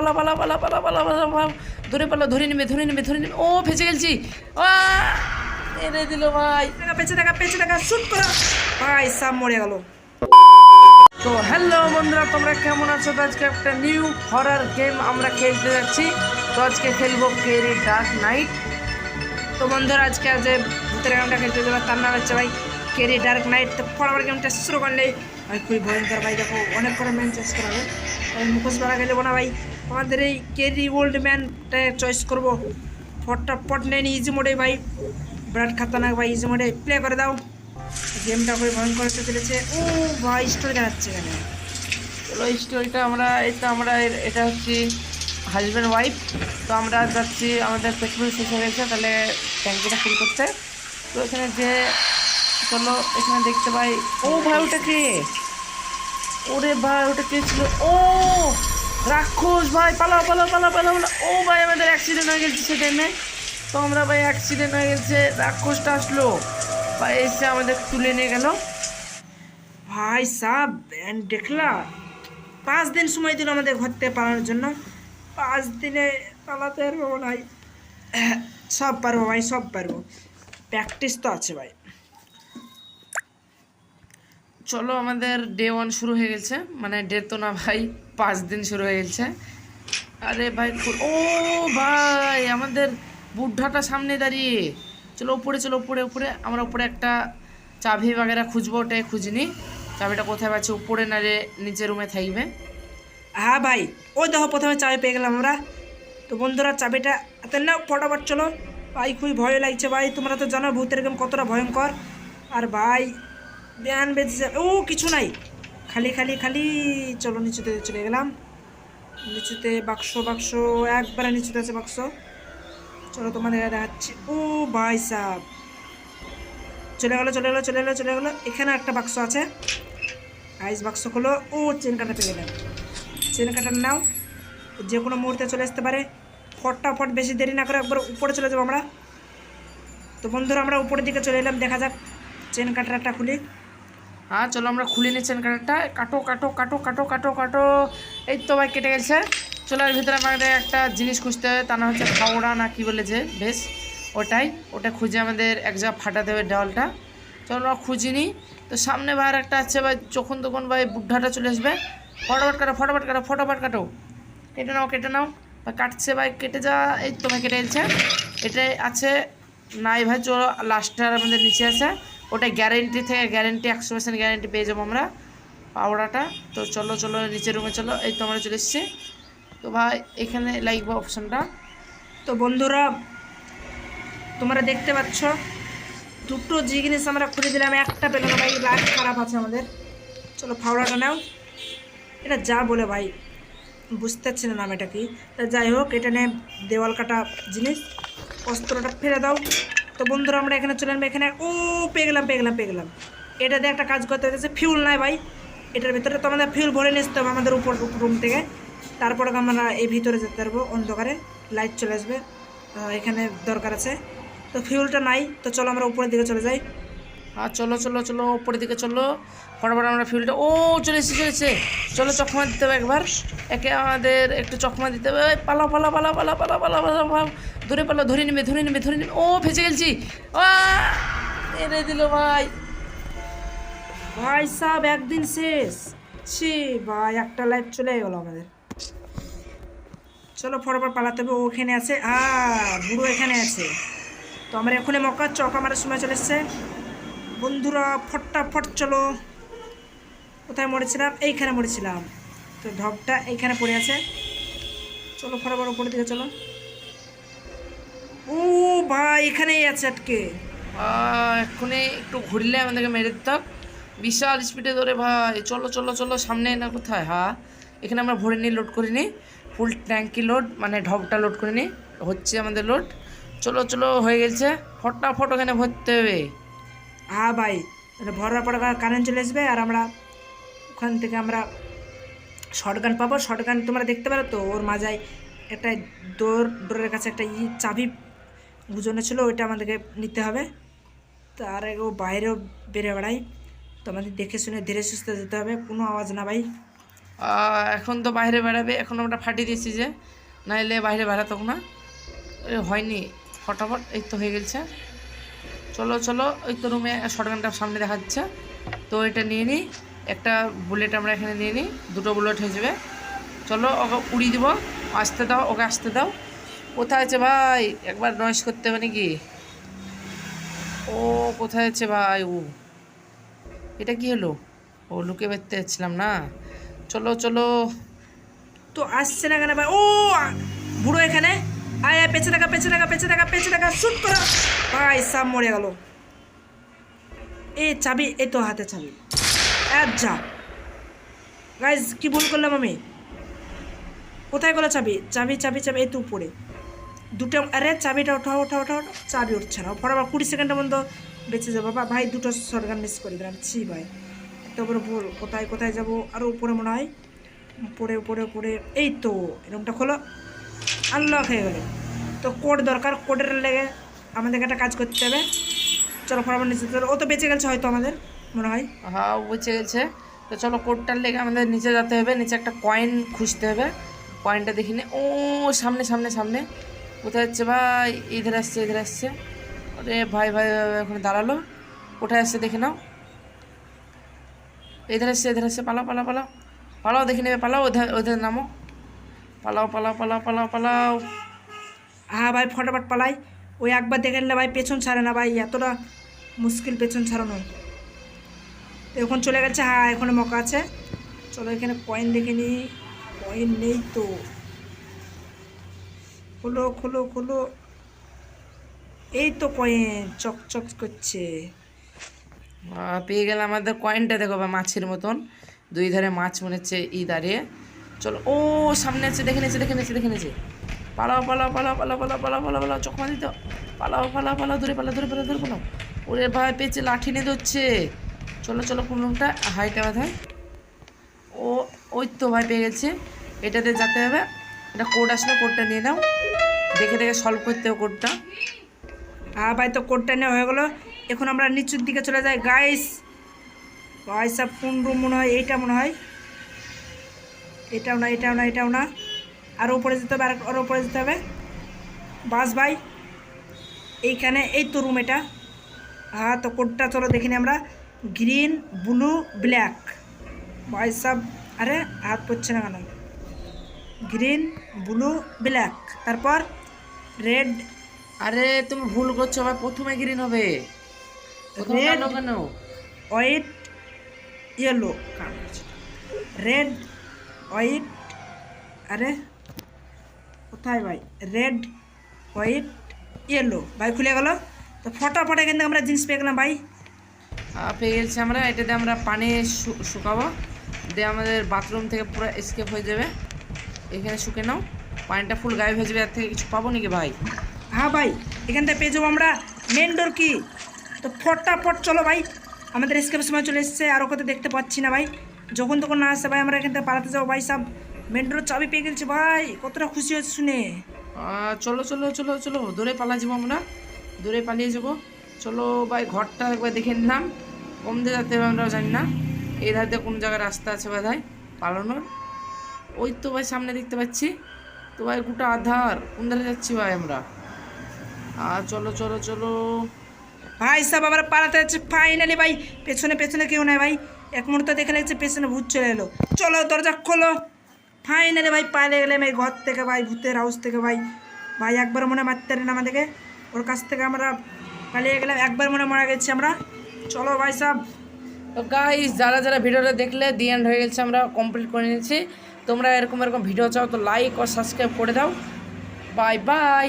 পালা পালা পালা পালা পালা পালা পালা ধরে পালা ধরে নেবে ধরে নেবে ধরে নেবে ও ফেঁসে গেলছি। ও এনে দিল ভাই। টাকা পেছে টাকা পেছে টাকা শুট করো। ভাই সব মরে গেল। তো হ্যালো বন্ধুরা তোমরা কেমন আছো? তো আজকে একটা নিউ হরার গেম আমরা খেলতে যাচ্ছি। তো আজকে খেলব কেরি ডার্ক নাইট তো বন্ধুরা আজকে যে ভূতের গেমটা খেলতে যাবে তার নাম হচ্ছে ভাই কেরি ডার্ক নাইট তো ফটাফট গেমটা শুরু করলে ভাই খুবই ভয়ঙ্কর ভাই দেখো অনেক করে ম্যান চয়েস করা হবে। ভাই মুখোশ বেড়া গেলে না ভাই আমাদের এই কেরি ওল্ড ম্যানটা চয়েস করব। ফটাফট নেন ইজি মোডে ভাই। বিরাট খাতারনাক ভাই ইজি মোডে প্লে করে দাও। গেমটা খুবই ভয়ঙ্কর হতে চলেছে। ও ভাই স্টোরি দেখাচ্ছে এখানে। চলো স্টোরিটা আমরা তো আমরা এটা হচ্ছে হাজব্যান্ড ওয়াইফ তো আমরা যাচ্ছি, আমাদের পেট্রোল শেষ হয়ে গেছে, তাহলে ট্যাঙ্কিটা ফিল করতে। তো এখানে যে, চলো, এখানে দেখতে পাই। ও ভাই, ওটা কে? ওরে ভাই, ওটা কে ছিল? ও! রাক্ষস, ভাই, পালাও পালাও পালাও পালাও। ও ভাই, আমাদের অ্যাক্সিডেন্ট হয়ে গেছে সে তো আমরা ভাই অ্যাক্সিডেন্ট হয়ে গেছে, রাক্ষসটা আসলো। ভাই, এসে আমাদের তুলে নিয়ে গেল। ভাই সাব দেখলা? পাঁচ দিন সময় দিল আমাদের ঘর থেকে পালানোর জন্য। পাঁচ দিনে পালাতে পারব ভাই। সব পারব ভাই, সব পারব। প্র্যাকটিস তো আছে ভাই। চলো আমাদের ডে ওয়ান শুরু হয়ে গেছে। মানে ডে তো না ভাই, পাঁচ দিন শুরু হয়ে গেছে। আরে ভাই ও ভাই, আমাদের বুদ্ধাটা সামনে দাঁড়িয়ে। চলো উপরে চলো উপরে উপরে। আমরা উপরে একটা চাবি বাগেরা খুঁজবো, ওটাই খুঁজিনি। চাবিটা কোথায় পাচ্ছি? উপরে না রে নিচের রুমে থাকবে। হ্যাঁ ভাই, ওই দেখো প্রথমে চাবি পেয়ে গেলাম আমরা। তো বন্ধুরা, চাবিটা হাতে নাও, ফটাফট চলো। ভাই, খুবই ভয় লাগছে ভাই। তোমরা তো জানো, ভূতের গেম কতটা ভয়ঙ্কর। আর ভাই ব্যান বেঁচে ও, কিছু নাই। খালি খালি খালি, চলো নিচুতে চলে গেলাম। নিচুতে বাক্স বাক্স, একবারে নিচুতে আছে বাক্স। চলো তোমাদের দেখাচ্ছি। ও ভাই সাহ চলে গেলো চলে গেলো চলে গেলো চলে গেলো। এখানে একটা বাক্স আছে। আইস বাক্স খোলো। ও, চেন কাটা পেয়ে গেলাম। চেন কাটার নাও। যে কোনো মুহূর্তে চলে আসতে পারে। ফটাফট বেশি দেরি না করে একবার উপরে চলে যাব আমরা। তো বন্ধুরা, আমরা উপরের দিকে চলে এলাম। দেখা যাক। চেন কাটারটা খুলি। হ্যাঁ চলো আমরা খুলে নিচ্ছেন কাটারটা কাটো কাটো কাটো কাটো কাটো কাটো। এই তো ভাই কেটে গেছে। চলো এর ভিতরে আমাদের একটা জিনিস খুঁজতে হবে, তা না হচ্ছে ফাওড়া না কি বলে যে, বেশ, ওটাই। ওটা খুঁজে আমাদের এক জায়গা ফাটাতে হবে ডালটা। চলো আমরা খুঁজিনি তো সামনে ভাইয়ের একটা আছে ভাই যখন তখন ভাই বুদ্ধাটা চলে আসবে। ফটাফট কাটো ফটাফট কাটো ফটাফট কাটো। কেটে নাও কেটে নাও। ভাই কাটছে ভাই, কেটে যা। এই তো ভাই কেটে গেছে। এটাই আছে। নাই ভাই, চলো লাস্টটার আমাদের নিচে আছে। ওটা গ্যারেন্টি থেকে গ্যারেন্টি একশো পার্সেন্ট গ্যারেন্টি পেয়ে যাব আমরা পাউডাটা তো চলো চলো, নিচের রুমে চলো। এই তো আমরা চলে এসেছি। তো ভাই, এখানে লাগবে অপশানটা তো বন্ধুরা, তোমরা দেখতে পাচ্ছ, দুটো জিনিস আমরা খুলে দিলাম। একটা পেল না ভাই লাইট খারাপ আছে আমাদের। চলো ফাওড়াটা নাও। এটা যা বলে ভাই, বুঝতে পারছি না নাম এটা কি। তা যাই হোক, এটা নিয়ে দেওয়াল কাটা জিনিস। অস্ত্রটা ফেলে দাও। তো বন্ধুরা, আমরা এখানে চলে আসব। এখানে, ও, পেয়ে গেলাম পেয়ে গেলাম পেয়ে গেলাম। এটা দিয়ে একটা কাজ করতে হচ্ছে ফিউল নাই ভাই। এটার ভিতরে তো আমাদের ফিউল ভরে নিয়ে আসতে হবে আমাদের উপর রুম থেকে। তারপরে আমরা এই ভিতরে যেতে পারব, অন্ধকারে লাইট চলে আসবে। এখানে দরকার আছে। তো ফিউলটা নাই, তো চলো আমরা উপরের দিকে চলে যাই। আর চলো চলো চলো, উপরের দিকে চলো। ফটাফট আমরা ফিল্ডটা ও, চলে এসে চলেছে চলো, চকমা দিতে হবে একবার। একে আমাদের একটু চকমা দিতে হবে। পালা পালা পালা পালা পালা পালা পালা পালা ধরে পালা ধরে নেবে ধরে নেবে ধরে নেবে। ও, ফেসে গেলছি। এনে দিল ভাই। ভাই সাহেব একদিন শেষ। ছি, ভাই, একটা লাইট চলে গেল আমাদের। চলো, ফটাফট পালাতে হবে। ও ওখানে আছে। আ, বুড়ো এখানে আছে। তো আমরা এখনই মক্কা, চকা আমার সময় চলে এসছে। বন্ধুরা, ফটাফট চলো। কোথায় মরেছিলাম? এইখানে মরেছিলাম। তো ঢপটা এইখানে পড়ে আছে। চলো ফটাফট উপরের দিকে চলো। ও ভাই, এখানেই আছে আটকে। এক্ষুনি একটু ঘুরলে আমাদেরকে মেরে দিত বিশাল স্পিডে ধরে ভাই। চলো চলো চলো, সামনে না কোথায়? হ্যাঁ এখানে আমরা ভরে নিই লোড করে নিই। ফুল ট্যাঙ্কি লোড মানে ঢপটা লোড করে হচ্ছে আমাদের লোড চলো চলো, হয়ে গেছে। ফটাফট ওখানে ভরতে হবে। হ্যাঁ ভাই ভরার পরে কারেন্ট চলে আসবে আর আমরা ওখান থেকে আমরা শর্ট গান পাবো। শর্ট গান তোমরা দেখতে পারো তো, ওর মাজায় একটা ডোর ডোরের কাছে একটা ই চাবি গুজনে ছিল, ওইটা আমাদেরকে নিতে হবে। তার ও বাইরেও বেড়ে বেড়াই। তো আমাদের দেখে শুনে ধীরে সুস্থে যেতে হবে, কোনো আওয়াজ না ভাই। এখন তো বাইরে বেড়াবে, এখন আমরা ফাটিয়ে দিয়েছি যে, নাইলে বাইরে বেড়াতো না। হয়নি, ফটাফট, এই তো হয়ে গেছে। চলো চলো, ওই তো রুমে শর্টগানটা সামনে দেখা যাচ্ছে তো এটা নিয়ে নিই একটা বুলেট আমরা এখানে নিয়ে নিই দুটো বুলেট হয়ে যাবে। চলো, ওকে উড়িয়ে দিব, আসতে দাও, ওকে আসতে দাও। কোথায় আছে ভাই? একবার নয়েস করতে হবে নাকি? ও, কোথায় আছে ভাই? ও, এটা কি হলো? ও লুকে বেরতে যাচ্ছিলাম না। চলো চলো। তো আসছে না কেন ভাই? ও বুড়ো এখানে? পেছে থাকা পেছে থাকা পেছে থাকা পেছে থাকা, শুট করো। ভাই, সাপ মরে গেল। এ চাবি এই তো হাতে চাবি। যা। গাইজ কি ভুল করলাম আমি? কোথায় গেলো চাবি? চাবি চাবি চাবি, এই তো উপরে। দুটো, আরে চাবিটা ওঠা ওঠা ওঠা ওঠা চাবি উঠছে না। আবার কুড়ি সেকেন্ডের মধ্যে বেঁচে যাব। বা, ভাই, দুটো শর্টগান মিস করে দিলাম। ছি, ভাই। বড় ভুল। কোথায় কোথায় যাব? আরও উপরে মনে হয়। উপরে উপরে উপরে। এই তো, এরকমটা খোলো। আনলক হয়ে গেল। তো কোড দরকার, কোডের লেগে আমাদেরকে একটা কাজ করতে হবে। চলো ফটাফট নিচে ও তো বেঁচে গেছে হয়তো আমাদের, মনে হয়। হ্যাঁ বুঝে গেছে। তো চলো কোডটার লেগে আমাদের নিচে যেতে হবে। নিচে একটা কয়েন খুঁজতে হবে। কয়েনটা দেখি নে। ও, সামনে সামনে সামনে। কোথায় যাচ্ছে ভাই? ইধার আসছে ইধার আসছে। আরে ভাই ভাই ওখানে দাঁড়াল। কোথায় আসছে দেখে নাও। ইধার আসছে ইধার আসছে। পালাও পালাও পালাও। পালাও, দেখে নেবে, পালাও। ওধার ওধার নামো। পালাও পালাও পালাও পালাও পালাও। হ্যাঁ ভাই, ফটাফট পালাই। ওই একবার দেখে নিলে ভাই, পেছন ছাড়ে না ভাই, এতটা মুশকিল পেছন ছাড়ানো। এখন চলে গেছে হ্যাঁ এখানে মকা আছে। চলো এখানে কয়েন দেখে নিই। কয়েন নেই তো। খোলো খোলো খোলো। এই তো কয়েন চকচক করছে। পেয়ে গেলাম আমাদের কয়েনটা দেখো বা মাছের মতন। দুই ধারে মাছ মনে হচ্ছে ই দাঁড়িয়ে। চলো, ও, সামনে আছে, দেখে নিয়েছে দেখে নিয়েছে দেখে নিয়েছে। পালাও পালাও পালাও পালাও পালাও পালাও পালাও পালাও চকমা দিত পালাও পালাও পালাও, দূরে পালাও দূরে পালাও দূরে পালাও। ওরে ভাই পেয়েছে লাঠি নিয়ে ধরছে। চলো চলো কোন রুমটা হাইটা বাধায় ও, ওই তো ভাই, পেয়ে গেছে। এটাতে যেতে হবে, এটা কোড আসলে কোডটা নিয়ে নাও। দেখে দেখে সলভ করতে হবে কোডটা হ্যাঁ ভাই, তো কোডটা নেওয়া হয়ে গেলো। এখন আমরা নিচুর দিকে চলে যাই। গাইস গাইস সব কোন রুম মনে হয়, এইটা মনে হয়। এটাও না এটাও না এটাও না। আর উপরে যেতে হবে আর আর উপরে যেতে হবে। বাস ভাই এইখানে এই তো রুম এটা। হ্যাঁ তো কোডটা চলো দেখিনি আমরা। গ্রিন ব্লু ব্ল্যাক ভাই সব আরে হাত পড়ছে না কেন? গ্রিন ব্লু ব্ল্যাক তারপর রেড আরে তুমি ভুল করছ ভাই প্রথমে গ্রিন হবে. কেন? কেন হোয়াইট ইয়েলো রেড হোয়াইট আরে কোথায় ভাই? রেড হোয়াইট ইয়েলো ভাই খুলে গেল? তো ফটাফট এখান থেকে আমরা জিনিস পেয়ে গেলাম ভাই। পেয়ে গেছি আমরা। এটাতে আমরা পানি শুকাবো। দিয়ে আমাদের বাথরুম থেকে পুরো স্কেপ হয়ে যাবে। এখানে শুকে নাও। পানিটা ফুল গায়েব হয়ে যাবে। এর থেকে কিছু পাবো নাকি ভাই? হ্যাঁ ভাই এখান থেকে পেয়ে যাব আমরা মেন ডোর কি তো ফটাফট চলো ভাই। আমাদের স্কেপের সময় চলে এসেছে। আর ওকে তো দেখতে পাচ্ছি না ভাই। যখন তখন না আসে ভাই আমরা এখান থেকে পালাতে যাব ভাই সব। মেন ডোর চাবি পেয়ে গেছি ভাই কতটা খুশি হচ্ছে শুনে। চলো চলো চলো চলো দূরে পালা যাব আমরা। দূরে পালিয়ে যাব। চলো ভাই ঘরটা একবার দেখে নিলাম। কম দিয়ে যাতে আমরাও জানি না। এই ধার কোন জায়গায় রাস্তা আছে ভাই পালানোর। ওই তো ভাই সামনে দেখতে পাচ্ছি। তো ভাই গোটা আধার। কোন ধারে যাচ্ছি ভাই আমরা? আর চলো চলো চলো। ভাই সব আবার পালাতে যাচ্ছে। ফাইনালি ভাই পেছনে পেছনে কেউ নাই ভাই। এক মুহূর্তে দেখে লাগছে পেছনে ভূত চলে এলো। চলো দরজা খোলো। ফাইনালি ভাই পালে গেলাম এই ঘর থেকে ভাই, ভূতের হাউস থেকে ভাই। ভাই, একবার মনে মারতে পারেন আমাদেরকে। ওর কাছ থেকে আমরা পালিয়ে গেলাম, একবার মনে মারা গেছি আমরা। চলো ভাই সব। তো গাইস যারা যারা ভিডিওটা দেখলে দি এন্ড হয়ে গেছে আমরা কমপ্লিট করে নিয়েছি। তোমরা এরকম এরকম ভিডিও চাও, তো লাইক ও সাবস্ক্রাইব করে দাও। Bye bye